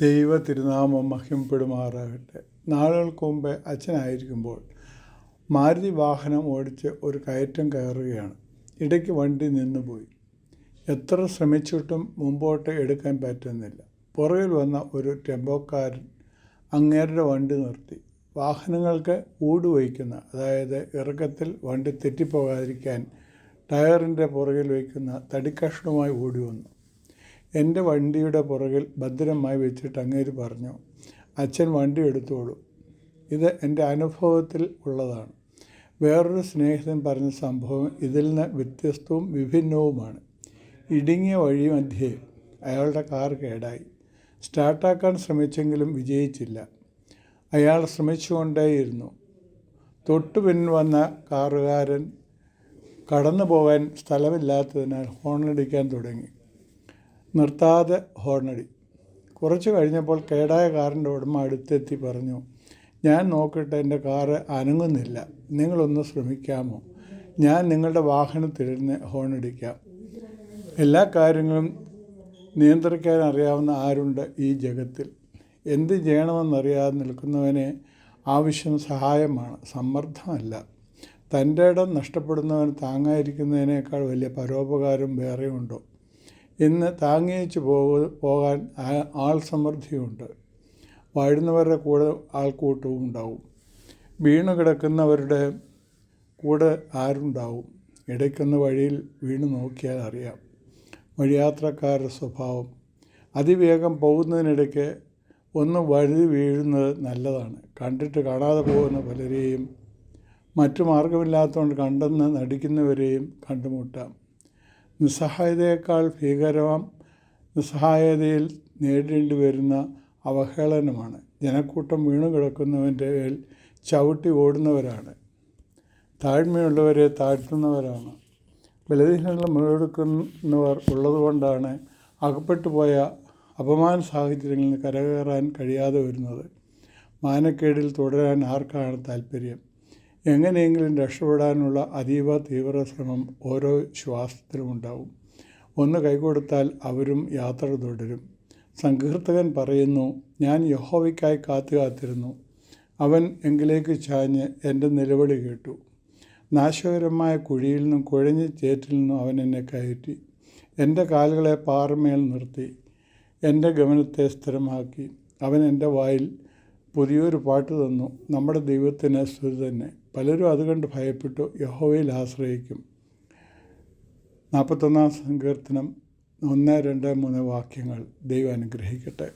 ദൈവ തിരുനാമം മഹിമപ്പെടുമാറാകട്ടെ. നാളുകൾക്ക് മുമ്പ് അച്ഛനായിരിക്കുമ്പോൾ മാരുതി വാഹനം ഓടിച്ച് ഒരു കയറ്റം കയറുകയാണ്. ഇടയ്ക്ക് വണ്ടി നിന്നുപോയി. എത്ര ശ്രമിച്ചിട്ടും മുമ്പോട്ട് എടുക്കാൻ പറ്റുന്നില്ല. പുറകിൽ വന്ന ഒരു ടെമ്പോക്കാരൻ അങ്ങേരുടെ വണ്ടി നിർത്തി. വാഹനങ്ങൾക്ക് ഊട് വയ്ക്കുന്ന അതായത് ഇറക്കത്തിൽ വണ്ടി തെറ്റിപ്പോകാതിരിക്കാൻ ടയറിന്റെ പുറകിൽ വയ്ക്കുന്ന തടിക്കഷ്ണവുമായി ഓടി വന്നു എന്റെ വണ്ടിയുടെ പുറകിൽ ഭദ്രമായി വെച്ചിട്ട് അങ്ങേര് പറഞ്ഞു അച്ഛൻ വണ്ടി എടുത്തോളൂ. ഇത് എന്റെ അനുഭവത്തിൽ ഉള്ളതാണ്. വേറൊരു സ്നേഹിതൻ പറഞ്ഞ സംഭവം ഇതിൽ നിന്ന് വ്യത്യസ്തവും വിഭിന്നവുമാണ്. ഇടുങ്ങിയ വഴി മധ്യേ അയാളുടെ കാർ കേടായി. സ്റ്റാർട്ടാക്കാൻ ശ്രമിച്ചെങ്കിലും വിജയിച്ചില്ല. അയാൾ ശ്രമിച്ചുകൊണ്ടേയിരുന്നു. തൊട്ടു പിൻ വന്ന കാറുകാരൻ കടന്നു പോകാൻ സ്ഥലമില്ലാത്തതിനാൽ ഹോണടിക്കാൻ തുടങ്ങി. നിർത്താതെ ഹോർണടി. കുറച്ച് കഴിഞ്ഞപ്പോൾ കേടായ കാറിന്റെ ഉടമ അടുത്തെത്തി പറഞ്ഞു ഞാൻ നോക്കട്ടെ എന്റെ കാറ് അനങ്ങുന്നില്ല. നിങ്ങളൊന്ന് ശ്രമിക്കാമോ? ഞാൻ നിങ്ങളുടെ വാഹനത്തിലിരുന്ന് ഹോണടിക്കാം എല്ലാ കാര്യങ്ങളും നിയന്ത്രിക്കാൻ അറിയാവുന്ന ആരുണ്ട് ഈ ജഗത്തിൽ? എന്ത് ചെയ്യണമെന്നറിയാതെ നിൽക്കുന്നവനെ ആവശ്യം സഹായമാണ് സമ്മർദ്ദമല്ല. തന്റെ ഇടം നഷ്ടപ്പെടുന്നവൻ താങ്ങായിരിക്കുന്നതിനേക്കാൾ വലിയ പരോപകാരം വേറെയുണ്ടോ? ഇന്ന് താങ്ങേച്ച് പോക പോകാൻ ആൾ സമൃദ്ധിയുണ്ട്. വാഴുന്നവരുടെ കൂടെ ആൾക്കൂട്ടവും ഉണ്ടാവും. വീണു കിടക്കുന്നവരുടെ കൂടെ ആരുണ്ടാവും? ഇടയ്ക്കൊന്ന് വഴിയിൽ വീണ് നോക്കിയാൽ അറിയാം. വഴിയാത്രക്കാരുടെ സ്വഭാവം. അതിവേഗം പോകുന്നതിനിടയ്ക്ക് ഒന്ന് വഴുതി വീഴുന്നത് നല്ലതാണ്. കണ്ടിട്ട് കാണാതെ പോകുന്ന പലരെയും മറ്റു മാർഗമില്ലാത്തതുകൊണ്ട് കണ്ടെന്ന് നടിക്കുന്നവരെയും കണ്ടുമുട്ടാം. നിസ്സഹായതയേക്കാൾ ഭീകരവും നിസ്സഹായതയിൽ നേരിടേണ്ടി വരുന്ന അവഹേളനമാണ്. ജനക്കൂട്ടം വീണു കിടക്കുന്നവന്റെ ചവിട്ടി ഓടുന്നവരാണ്. താഴ്മയുള്ളവരെ താഴ്ത്തുന്നവരാണ്. ബലഹീനങ്ങൾ മുതലെടുക്കുന്നവർ ഉള്ളതുകൊണ്ടാണ് അകപ്പെട്ടു പോയ അപമാന സാഹചര്യങ്ങളിൽ കരകയറാൻ കഴിയാതെ വരുന്നത്. മാനക്കേടിൽ തുടരാൻ ആർക്കാണ് താല്പര്യം എങ്ങനെയെങ്കിലും രക്ഷപ്പെടാനുള്ള അതീവ തീവ്ര ശ്രമം ഓരോ ശ്വാസത്തിലും ഉണ്ടാവും. ഒന്ന് കൈകൊടുത്താൽ അവരും യാത്ര തുടരും. സങ്കീർത്തകൻ പറയുന്നു ഞാൻ യഹോവയ്ക്കായി കാത്തു കാത്തിരുന്നു അവൻ എങ്കിലേക്ക് ചാഞ്ഞ് എന്റെ നിലവിളി കേട്ടു. നാശകരമായ കുഴിയിൽ നിന്നും കുഴഞ്ഞ ചേറ്റിൽ നിന്നും അവൻ എന്നെ കയറ്റി. എന്റെ കാലുകളെ പാറമേൽ നിർത്തി. എന്റെ ഗമനത്തെ സ്ഥിരമാക്കി. അവൻ എന്റെ വായിൽ പുതിയൊരു പാട്ട് തന്നു. നമ്മുടെ ദൈവത്തിന് സ്തുതി തന്നെ. പലരും അത് കണ്ട് ഭയപ്പെട്ടു. യഹോവയിൽ ആശ്രയിക്കും. നാൽപ്പത്തൊന്നാം സങ്കീർത്തനം ഒന്ന് രണ്ട് മൂന്ന് വാക്യങ്ങൾ ദൈവം അനുഗ്രഹിക്കട്ടെ.